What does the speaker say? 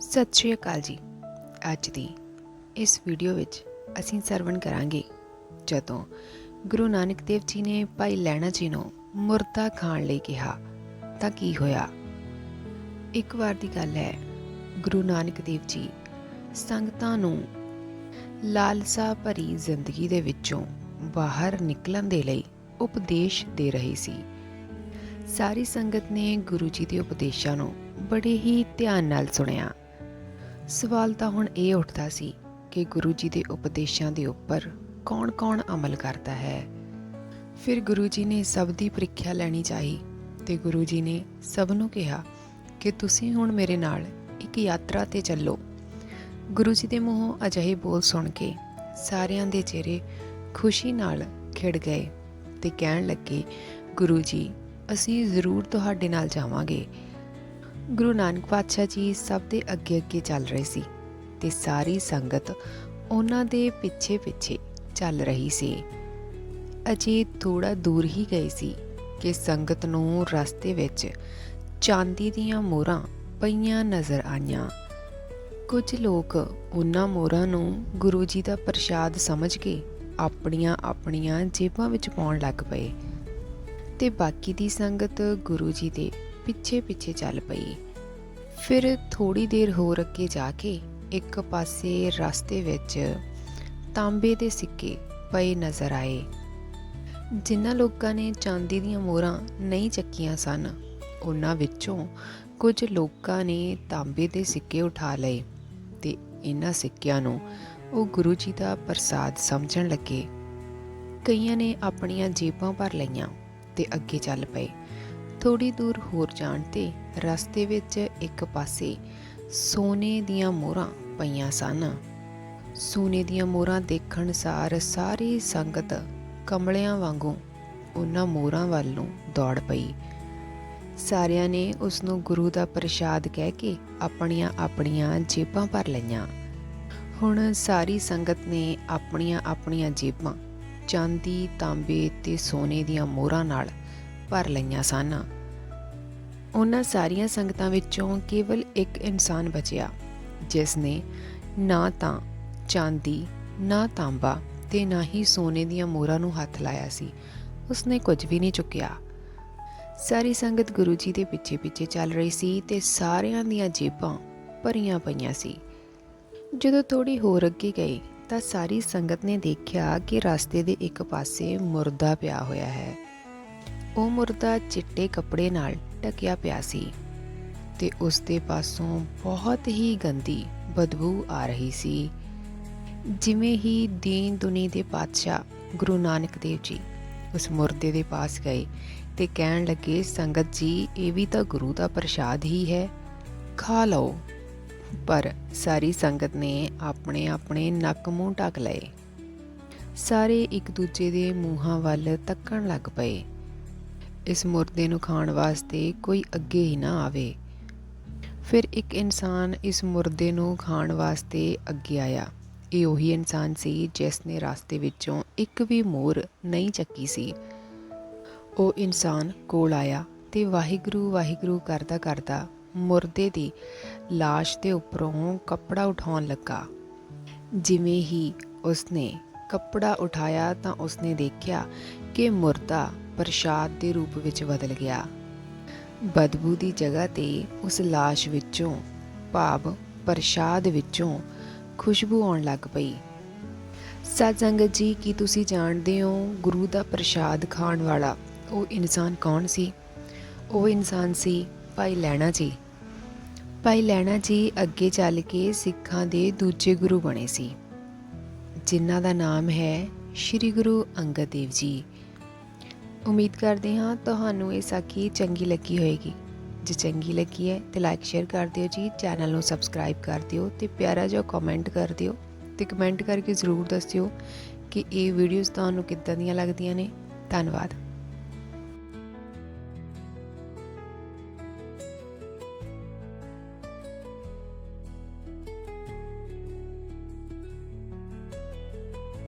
ਸਤਿ ਸ਼੍ਰੀ ਅਕਾਲ ਜੀ। ਅੱਜ ਦੀ ਇਸ ਵੀਡੀਓ ਵਿੱਚ ਅਸੀਂ ਸਰਵਣ ਕਰਾਂਗੇ ਜਦੋਂ ਗੁਰੂ ਨਾਨਕ ਦੇਵ ਜੀ ਨੇ ਭਾਈ ਲੈਣਾ ਜੀ ਨੂੰ ਮੁਰਦਾ ਖਾਣ ਲਈ ਕਿਹਾ, ਤਾਂ ਕੀ ਹੋਇਆ? ਇੱਕ ਵਾਰ ਦੀ ਗੱਲ ਹੈ, ਗੁਰੂ ਨਾਨਕ ਦੇਵ ਜੀ ਸੰਗਤਾਂ ਨੂੰ ਲਾਲਸਾ ਭਰੀ ਜ਼ਿੰਦਗੀ ਦੇ ਵਿੱਚੋਂ ਬਾਹਰ ਨਿਕਲਣ ਦੇ ਲਈ ਉਪਦੇਸ਼ ਦੇ ਰਹੇ ਸੀ। ਸਾਰੀ ਸੰਗਤ ਨੇ ਗੁਰੂ ਜੀ ਦੇ ਉਪਦੇਸ਼ਾਂ ਨੂੰ ਬੜੇ ਹੀ ਧਿਆਨ ਨਾਲ ਸੁਣਿਆ। ਸਵਾਲ ਤਾਂ ਹੁਣ ਇਹ ਉੱਠਦਾ ਸੀ ਕਿ ਗੁਰੂ ਜੀ ਦੇ ਉਪਦੇਸ਼ਾਂ ਦੇ ਉੱਪਰ ਕੌਣ-ਕੌਣ ਅਮਲ ਕਰਦਾ ਹੈ। ਫਿਰ ਗੁਰੂ ਜੀ ਨੇ ਸਭ ਦੀ ਪ੍ਰੀਖਿਆ ਲੈਣੀ ਚਾਹੀ ਤੇ ਗੁਰੂ ਜੀ ਨੇ ਸਭ ਨੂੰ ਕਿਹਾ ਕਿ ਤੁਸੀਂ ਹੁਣ ਮੇਰੇ ਨਾਲ ਇੱਕ ਯਾਤਰਾ ਤੇ ਚੱਲੋ। ਗੁਰੂ ਜੀ ਦੇ ਮੂੰਹੋਂ ਅਜਿਹੇ ਬੋਲ ਸੁਣ ਕੇ ਸਾਰਿਆਂ ਦੇ ਚਿਹਰੇ ਖੁਸ਼ੀ ਨਾਲ ਖਿੜ ਗਏ ਤੇ ਕਹਿਣ ਲੱਗੇ, ਗੁਰੂ ਜੀ, ਅਸੀਂ ਜ਼ਰੂਰ ਤੁਹਾਡੇ ਨਾਲ ਜਾਵਾਂਗੇ। ਗੁਰੂ ਨਾਨਕ ਪਾਤਸ਼ਾਹ ਜੀ ਸਭ ਦੇ ਅੱਗੇ ਅੱਗੇ ਚੱਲ ਰਹੇ ਸੀ ਤੇ ਸਾਰੀ ਸੰਗਤ ਉਹਨਾਂ ਦੇ ਪਿੱਛੇ ਪਿੱਛੇ ਚੱਲ ਰਹੀ ਸੀ। ਅਜੇ ਥੋੜਾ ਦੂਰ ਹੀ ਗਏ ਸੀ ਕਿ ਸੰਗਤ ਨੂੰ ਰਸਤੇ ਵਿੱਚ ਚਾਂਦੀ ਦੀਆਂ ਮੋਹਰਾਂ ਪਈਆਂ ਨਜ਼ਰ ਆਈਆਂ। ਕੁਝ ਲੋਕ ਉਹਨਾਂ ਮੋਹਰਾਂ ਨੂੰ ਗੁਰੂ ਜੀ ਦਾ ਪ੍ਰਸ਼ਾਦ ਸਮਝ ਕੇ ਆਪਣੀਆਂ ਆਪਣੀਆਂ ਜੇਬਾਂ ਵਿੱਚ ਪਾਉਣ ਲੱਗ ਪਏ ਤੇ ਬਾਕੀ ਦੀ ਸੰਗਤ ਗੁਰੂ ਜੀ ਦੇ ਪਿੱਛੇ ਪਿੱਛੇ ਚੱਲ ਪਈ। ਫਿਰ ਥੋੜੀ ਦੇਰ ਹੋਰ ਅੱਗੇ ਜਾ ਕੇ ਇੱਕ ਪਾਸੇ ਰਸਤੇ ਵਿੱਚ ਤਾਂਬੇ ਦੇ ਸਿੱਕੇ ਪਏ ਨਜ਼ਰ ਆਏ। ਜਿਨ੍ਹਾਂ ਲੋਕਾਂ ਨੇ ਚਾਂਦੀ ਦੀਆਂ ਮੋਹਰਾਂ ਨਹੀਂ ਚੱਕੀਆਂ ਸਨ, ਉਹਨਾਂ ਵਿੱਚੋਂ ਕੁਝ ਲੋਕਾਂ ਨੇ ਤਾਂਬੇ ਦੇ ਸਿੱਕੇ ਉਠਾ ਲਏ ਤੇ ਇਹਨਾਂ ਸਿੱਕਿਆਂ ਨੂੰ ਉਹ ਗੁਰੂ ਜੀ ਦਾ ਪ੍ਰਸਾਦ ਸਮਝਣ ਲੱਗੇ। ਕਈਆਂ ਨੇ ਆਪਣੀਆਂ ਜੇਬਾਂ ਭਰ ਲਈਆਂ ਤੇ ਅੱਗੇ ਚੱਲ ਪਏ। ਥੋੜੀ ਦੂਰ ਹੋਰ ਜਾਣ ਤੇ ਰਸਤੇ ਵਿੱਚ ਇੱਕ ਪਾਸੇ ਸੋਨੇ ਦੀਆਂ ਮੋਹਰਾਂ ਪਈਆਂ ਸਨ। ਸੋਨੇ ਦੀਆਂ ਮੋਹਰਾਂ ਦੇਖਣ ਸਾਰ ਸਾਰੀ ਸੰਗਤ ਕਮਲਿਆਂ ਵਾਂਗੂ ਉਹਨਾਂ ਮੋਹਰਾਂ ਵੱਲ ਨੂੰ ਦੌੜ ਪਈ। ਸਾਰਿਆਂ ਨੇ ਉਸ ਨੂੰ ਗੁਰੂ ਦਾ ਪ੍ਰਸ਼ਾਦ ਕਹਿ ਕੇ ਆਪਣੀਆਂ ਆਪਣੀਆਂ ਜੇਬਾਂ ਭਰ ਲਈਆਂ। ਹੁਣ ਸਾਰੀ ਸੰਗਤ ਨੇ ਆਪਣੀਆਂ ਆਪਣੀਆਂ ਜੇਬਾਂ ਚਾਂਦੀ, ਤਾਂਬੇ ਤੇ ਸੋਨੇ ਦੀਆਂ ਮੋਹਰਾਂ ਨਾਲ ਭਰ ਲਈਆਂ ਸਨ। ਉਹਨਾਂ ਸਾਰੀਆਂ ਸੰਗਤਾਂ ਵਿੱਚੋਂ ਕੇਵਲ ਇੱਕ ਇਨਸਾਨ ਬਚਿਆ, ਜਿਸ ਨੇ ਨਾ ਤਾਂ ਚਾਂਦੀ, ਨਾ ਤਾਂਬਾ ਤੇ ਨਾ ਹੀ ਸੋਨੇ ਦੀਆਂ ਮੋਹਰਾਂ ਨੂੰ ਹੱਥ ਲਾਇਆ ਸੀ। ਉਸਨੇ ਕੁਝ ਵੀ ਨਹੀਂ ਚੁੱਕਿਆ। ਸਾਰੀ ਸੰਗਤ ਗੁਰੂ ਜੀ ਦੇ ਪਿੱਛੇ ਪਿੱਛੇ ਚੱਲ ਰਹੀ ਸੀ ਤੇ ਸਾਰਿਆਂ ਦੀਆਂ ਜੇਬਾਂ ਭਰੀਆਂ ਪਈਆਂ ਸੀ। ਜਦੋਂ ਥੋੜੀ ਹੋਰ ਅੱਗੇ ਗਈ ਤਾਂ ਸਾਰੀ ਸੰਗਤ ਨੇ ਦੇਖਿਆ ਕਿ ਰਸਤੇ ਦੇ ਇੱਕ ਪਾਸੇ ਮੁਰਦਾ ਪਿਆ ਹੋਇਆ ਹੈ। ਉਹ ਮੁਰਦਾ ਚਿੱਟੇ ਕੱਪੜੇ ਨਾਲ ਢਕਿਆ ਪਿਆ ਸੀ ਤੇ ਉਸ ਦੇ ਪਾਸੋਂ ਬਹੁਤ ਹੀ ਗੰਦੀ ਬਦਬੂ ਆ ਰਹੀ ਸੀ। ਜਿਵੇਂ ਹੀ ਦੀਨ ਦੁਨੀ ਦੇ ਪਾਤਸ਼ਾਹ ਗੁਰੂ ਨਾਨਕ ਦੇਵ ਜੀ ਉਸ ਮੁਰਦੇ ਦੇ ਪਾਸ ਗਏ ਤੇ ਕਹਿਣ ਲੱਗੇ, ਸੰਗਤ ਜੀ, ਇਹ ਵੀ ਤਾਂ ਗੁਰੂ ਦਾ ਪ੍ਰਸ਼ਾਦ ਹੀ ਹੈ। ਖਾ ਲਓ। ਪਰ ਸਾਰੀ ਸੰਗਤ ਨੇ ਆਪਣੇ ਆਪਣੇ ਨੱਕ ਮੂੰਹ ਢੱਕ ਲਏ। ਸਾਰੇ ਇੱਕ ਦੂਜੇ ਦੇ ਮੂੰਹਾਂ ਵੱਲ ਤੱਕਣ ਲੱਗ ਪਏ। ਇਸ ਮੁਰਦੇ ਨੂੰ ਖਾਣ ਵਾਸਤੇ ਕੋਈ ਅੱਗੇ ਹੀ ਨਾ ਆਵੇ। ਫਿਰ ਇੱਕ ਇਨਸਾਨ ਇਸ ਮੁਰਦੇ ਨੂੰ ਖਾਣ ਵਾਸਤੇ ਅੱਗੇ ਆਇਆ। ਇਹ ਉਹੀ ਇਨਸਾਨ ਸੀ ਜਿਸ ਨੇ ਰਸਤੇ ਵਿੱਚੋਂ ਇੱਕ ਵੀ ਮੋਰ ਨਹੀਂ ਚੱਕੀ ਸੀ। ਉਹ ਇਨਸਾਨ ਕੋਲ ਆਇਆ ਤੇ ਵਾਹਿਗੁਰੂ ਵਾਹਿਗੁਰੂ ਕਰਦਾ ਕਰਦਾ ਮੁਰਦੇ ਦੀ লাশ ਦੇ ਉੱਪਰੋਂ ਕੱਪੜਾ ਉਠਾਉਣ ਲੱਗਾ। ਜਿਵੇਂ ਹੀ ਉਸਨੇ ਕੱਪੜਾ ਉਠਾਇਆ ਤਾਂ ਉਸਨੇ ਦੇਖਿਆ ਕਿ ਮੁਰਦਾ ਪ੍ਰਸ਼ਾਦ ਦੇ ਰੂਪ ਵਿੱਚ ਬਦਲ ਗਿਆ। ਬਦਬੂ ਦੀ ਜਗ੍ਹਾ ਤੇ ਉਸ লাশ ਵਿੱਚੋਂ ਭਾਵ ਪ੍ਰਸ਼ਾਦ ਵਿੱਚੋਂ ਖੁਸ਼ਬੂ ਆਉਣ ਲੱਗ ਪਈ। ਸਤਸੰਗਤ ਜੀ, ਕੀ ਤੁਸੀਂ ਜਾਣਦੇ ਹੋ ਗੁਰੂ ਦਾ ਪ੍ਰਸ਼ਾਦ ਖਾਣ ਵਾਲਾ ਉਹ ਇਨਸਾਨ ਕੌਣ ਸੀ? ਉਹ ਇਨਸਾਨ ਸੀ ਭਾਈ ਲੈਣਾ ਜੀ। ਭਾਈ ਲੈਣਾ ਜੀ ਅੱਗੇ ਚੱਲ ਕੇ ਸਿੱਖਾਂ ਦੇ ਦੂਜੇ ਗੁਰੂ ਬਣੇ ਸੀ, ਜਿਨ੍ਹਾਂ ਦਾ ਨਾਮ ਹੈ ਸ੍ਰੀ ਗੁਰੂ ਅੰਗਦ ਦੇਵ ਜੀ। ਉਮੀਦ ਕਰਦੇ ਹਾਂ ਤੁਹਾਨੂੰ ਇਹ ਸਾਖੀ ਚੰਗੀ ਲੱਗੀ ਹੋਵੇਗੀ ਜੇ ਚੰਗੀ ਲੱਗੀ ਹੈ ਤੇ ਲਾਈਕ ਸ਼ੇਅਰ ਕਰ ਦਿਓ ਜੀ। ਚੈਨਲ ਨੂੰ ਸਬਸਕ੍ਰਾਈਬ ਕਰ ਦਿਓ ਤੇ ਪਿਆਰਾ ਜਿਹਾ ਕਮੈਂਟ ਕਰ ਦਿਓ ਤੇ ਕਮੈਂਟ ਕਰਕੇ ਜ਼ਰੂਰ ਦੱਸਿਓ ਕਿ ਇਹ ਵੀਡੀਓਜ਼ ਤੁਹਾਨੂੰ ਕਿੱਦਾਂ ਦੀਆਂ ਲੱਗਦੀਆਂ ਨੇ। ਧੰਨਵਾਦ।